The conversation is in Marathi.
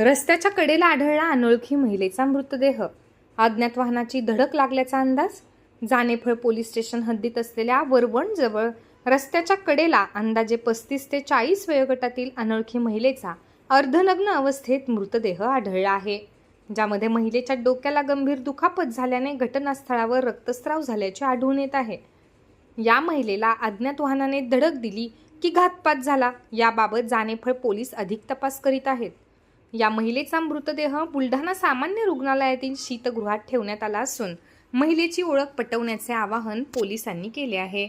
रस्त्याच्या कडेला आढळला अनोळखी महिलेचा मृतदेह. अज्ञात वाहनाची धडक लागल्याचा अंदाज जानेफळ पोलीस स्टेशन हद्दीत असलेल्या वरवणजवळ रस्त्याच्या कडेला अंदाजे पस्तीस ते चाळीस वयोगटातील अनोळखी महिलेचा अर्धनग्न अवस्थेत मृतदेह आढळला आहे ज्यामध्ये महिलेच्या डोक्याला गंभीर दुखापत झाल्याने घटनास्थळावर रक्तस्राव झाल्याचे आढळून येत आहे. या महिलेला अज्ञात वाहनाने धडक दिली की घातपात झाला याबाबत जानेफळ पोलीस अधिक तपास करीत आहेत. या महिलेचा मृतदेह बुलढाणा सामान्य रुग्णालयातील शीतगृहात ठेवण्यात आला असून महिलेची ओळख पटवण्याचे आवाहन पोलिसांनी केले आहे.